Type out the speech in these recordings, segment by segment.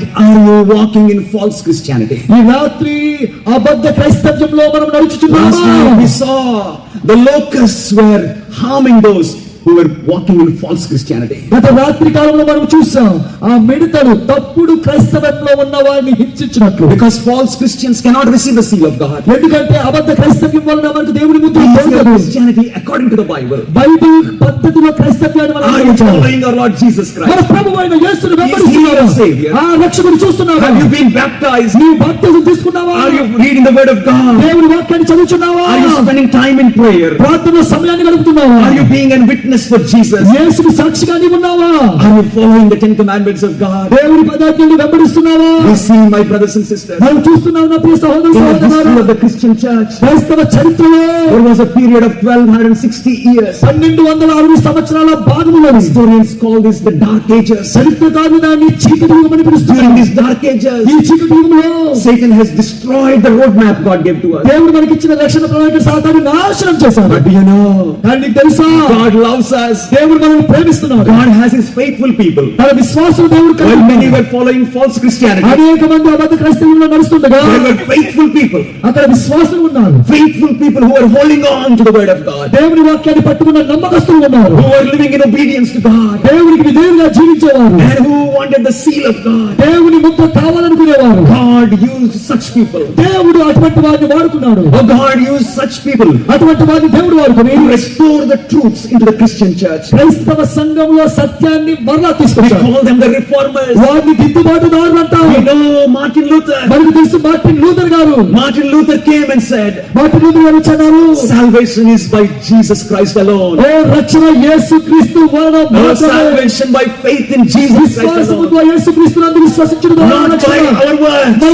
tonight, are you walking in false Christianity? ఈ రాత్రి అబద్ధ క్రైస్తవ్యంలో మనం నడుచుచున్నాము we saw the locusts were harming those who were walking in false Christianity. గత రాత్రి కాలంలో మనం చూసాం ఆ మిడతలు తప్పుడు క్రైస్తవంలో ఉన్న వారిని హింసించినట్లు Because false Christians cannot receive the seal of God. ఎందుకంటే అబద్ధ క్రైస్తవ్యం వలన మనకు దేవుని Christianity according to the Bible? Bible పద్ధతిలో క్రైస్తవ్యాన్ని మనం Are you ఆచరించాలి. following our Lord Jesus మన Christ? ప్రభు అయిన యేసును Is he వెంబడిస్తున్నావా your savior? ఆ రక్షకుడు చూస్తున్నావా Have you been baptized? నీవు బాప్తిజం తీసుకున్నావా Are you reading the word of God? దేవుని వాక్యాన్ని చదువుచున్నావా Are you spending time in prayer? ప్రార్థన సమయాన్ని గడుపుతున్నావా Are you being a witness for Jesus? యేసుకు సాక్షిగా నీవు ఉన్నావా Are you following the Ten Commandments of God? దేవుని పదార్థాన్ని వెంబడిస్తున్నావా We see, my brothers and sisters, మనం చూస్తున్నాం నా ప్రియ సహోదరు In the history of the Christian church, క్రైస్తవ చరిత్రలో there was a period of 1260 years. పన్నెండు వందల అరవై సంవత్సరాల భాగములని Historians call this the Dark Ages. చరిత్రకారులు దాన్ని చీకటి యుగమని During పిలుస్తున్నారు these Dark ఈ Ages, చీకటి యుగంలో Satan has destroyed the roadmap God gave to us. దేవుడు మనకిచ్చిన రక్షణ ప్రణాళిక సాతాన్ని నాశనం చేశాడు But you know, కానీ తెలుసా God loves us. దేవుడు మనల్ని ప్రేమిస్తున్నాడు God has his faithful people. తన విశ్వాసులు దేవుడు కలిగి many were following false Christianity, అనేక మంది అబద్ధ క్రైస్తవుల్లో నడుస్తుండగా there were faithful people. అక్కడ విశ్వాసులు ఉన్నారు Faithful people who were holding on to the word of God. దేవుని వాక్యాన్ని పట్టుకున్న నమ్మకస్తులు ఉన్నారు Who were living in obedience to God. దేవునికి విధేయులుగా జీవించేవారు And who wanted the seal of God. దేవుని Mudra కావాలనుకునేవారు God used such people. దేవుడు అటువంటి వారిని వాడుకున్నాడు Oh, God used such people అటువంటి వారిని దేవుడు వాడుకుని to restore the truths into the Christian church. క్రైస్తవ సంఘంలో సత్యాన్ని మరలా We తీసుకొచ్చాడు call them the reformers. వారిని దిద్దుబాటుదారులు అంటారు We know Martin Luther. మనకు తెలుసు మార్టిన్ లూథర్ గారు Martin Luther came and said, Martin Luther గారు వచ్చారు Salvation is by Jesus Christ alone. ఓ రక్షణ యేసు క్రీస్తు వలన No మాత్రమే. salvation by faith in Jesus Christ విశ్వాసముతో alone. యేసు క్రీస్తునందు విశ్వసించుడు ద్వారా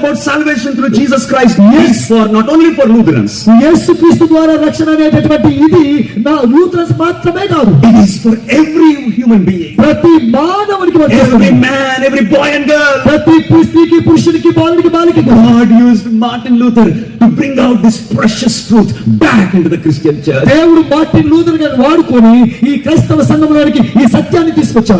about salvation through Jesus Christ is for not only for Lutherans, యేసు క్రీస్తు ద్వారా రక్షణ అనేటటువంటి ఇది నా లూథరన్స్ మాత్రమే కాదు it is for every human being. ప్రతి మానవునికి Every man, every boy and girl. ప్రతి స్త్రీకి పురుషునికి బాలుడికి బాలికి God used Martin Luther to bring out this precious truth back into the Christian church. దేవుడు మార్టిన్ లూథర్ గారిని వాడుకొని ఈ క్రైస్తవ సంఘంలోనికి ఈ సత్యాన్ని తీసుకొచ్చాడు